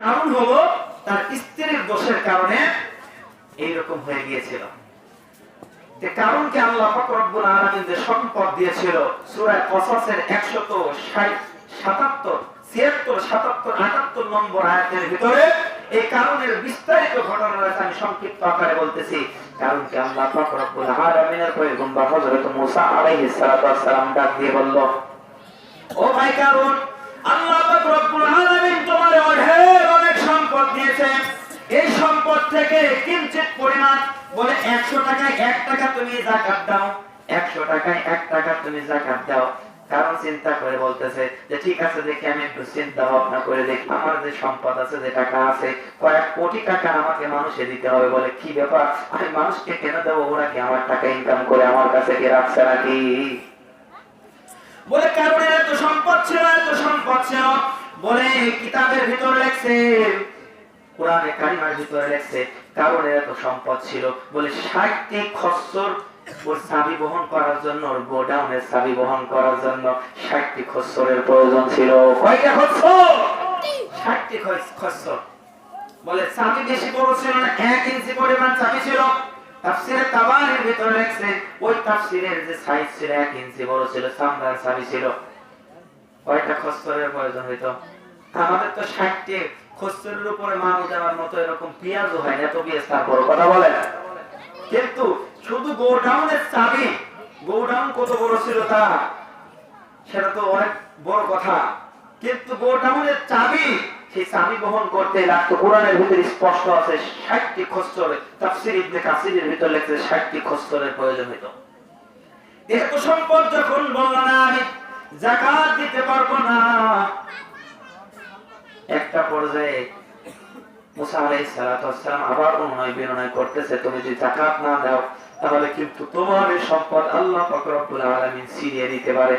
কারণ হলো, তার স্ত্রীর দোষের কারণে এইরকম হয়ে গিয়েছিল। কারণকে আল্লাহ যে সম্পদ দিয়েছিল, সূরা কসাসের 160 77 ছিয়াত্তর, সাতাত্তর, আটাত্তর নম্বর আয়াতের ভিতরে এই কারণের বিস্তারিত ঘটনা আমি সংক্ষিপ্ত আকারে বলতেছি। কারণকে আল্লাহ দিয়ে বলল আল্লাহ থেকে কিঞ্চিত পরিমাণ বলে 100 টাকায় 1 টাকা তুমি যাকাত দাও। 100 টাকায় 1 টাকা তুমি যাকাত দাও। কারণ চিন্তা করে বলতেছে যে, ঠিক আছে, দেখি আমি একটু চিন্তা ভাবনা করে দেখি। আমার যে সম্পদ আছে, যে টাকা আছে, কয়েক কোটি টাকা আমাকে মানুষে দিতে হবে বলে কি ব্যাপার? আমি মানুষকে কেন দেবো? ওরা কি আমার টাকা ইনকাম করে আমার কাছে কি রাখছে নাকি? বলে কারণের এত সম্পদ ছিল, এত সম্পদ ছিল। বলে, কিতাবের ভিতর লেখছে কোরআনে কারিমার ভিতরে লেখছে কারণের এত সম্পদ ছিল। বলে ষাটটি খচ্চর ওর বহন করার জন্য, ওর গোডাউনের বহন করার জন্য ষাটটি খচ্চরের প্রয়োজন ছিল। কয়টা খচ্চর ষাটটি খচ্চর বলে চাবি বেশি বড় ছিল না, এক ইঞ্চি পরিমাণ চাবি ছিল। তাফসিরে তাবারির ভিতরে লেখছে, ওই তাফসিরের যে সাইজ ছিল, এক ইঞ্চি বড় ছিল চাবি ছিল। কয়টা খচ্চরের প্রয়োজন হইতো? আমাদের তো ষাটটি খচ্চরের উপরে মামু দেওয়ার মতো এরকম পেঁয়াজও হয় না এত পেঁয়াজ তারপর কথা বলেন কিন্তু শুধু গোডাউনের চাবি গোডাউন কত বড় ছিল তা সেটা তো অনেক বড় কথা। কিন্তু গোডাউনের চাবি সেই চাবি বহন করতে লাগতো কোরআনের ভিতরে স্পষ্ট আছে ষাটটি খস্তর তাফসির ইবনে কাসিরের ভিতরে লেখছে ষাটটি খস্তরের প্রয়োজন হইতো। এত সম্পদ যখন বলল না আমি জাকাত দিতে পারব না। একটা পর্যায়ে মুসা আবার অনুনয় বিনয় করতেছে, তুমি যদি যাকাত না দাও, তাহলে কিন্তু তোমার এই সম্পদ আল্লাহ আলামিন নিতে পারে।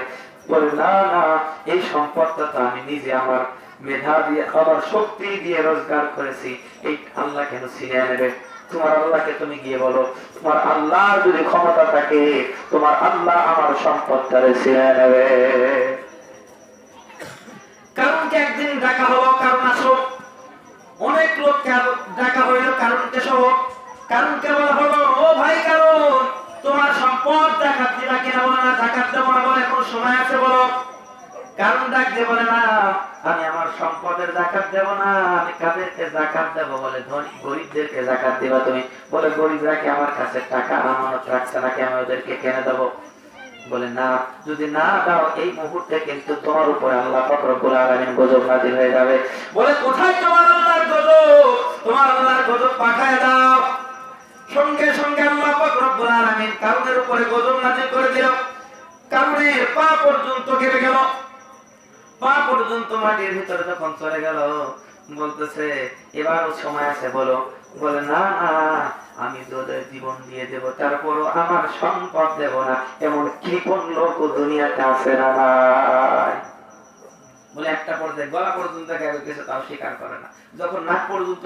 রোজগার করেছি। এই আল্লাহ কেন নেবে? তোমার তুমি গিয়ে বলো, তোমার আল্লাহ যদি ক্ষমতা থাকে, তোমার আল্লাহ আমার সম্পদটা ছিনিয়ে নেবে। কারণকে একদিন ডাকা হলো, কারণ আসো অনেক লোক ডাকা হইল কারণকে সহ কারণকে বলা হলো, ও ভাই, কারণ তোমার সম্পদ ডাকাত দিলা কিনা বলে না ডাকাত দেবো না বলে, এখন সময় আছে বলো। কারণ ডাক দিয়ে না, আমি আমার সম্পদের জাকাত দেব না, আমি কাদেরকে জাকাত দেব বলে, ধনী গরিবদেরকে জাকাত দিবা তুমি? বলে, গরিবরা কি আমার কাছে টাকা আমানত রাখছে নাকি আমি ওদেরকে কেনে দেবো? বলে, না, যদি না দাও, এই মুহূর্তে কিন্তু তোমার উপরে আল্লাহ রব্বুল আলামিন গজব নাযিল হয়ে যাবে। বলে, কোথায় তোমার আল্লাহর গজব? তোমার আল্লাহর গজব পাঠায় দাও। সঙ্গে সঙ্গে আল্লাহ রব্বুল আলামিন কারণের উপরে গজব নাযিল করে দিল। কারণের পা পর্যন্ত কেটে গেল। পা পর্যন্ত মাটির ভিতরে যখন চলে গেল, বলতেছে, এবারও সময় আছে, বলো। বলে, না, আমি তোদের জীবন দিয়ে দেব, তারপরও আমার সম্পদ দেব না। এমন কৃপণ লোক দুনিয়াতে আছে না একটা পর্যায়ে গলা পর্যন্ত গেছে স্বীকার করে না। যখন নাক পর্যন্ত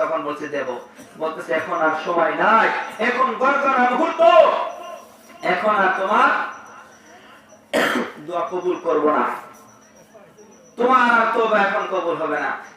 তখন বলছে, দেব। এখন আর সময় নাই। এখন আর তোমার কবুল করব না। তোমার তো এখন কবুল হবে না।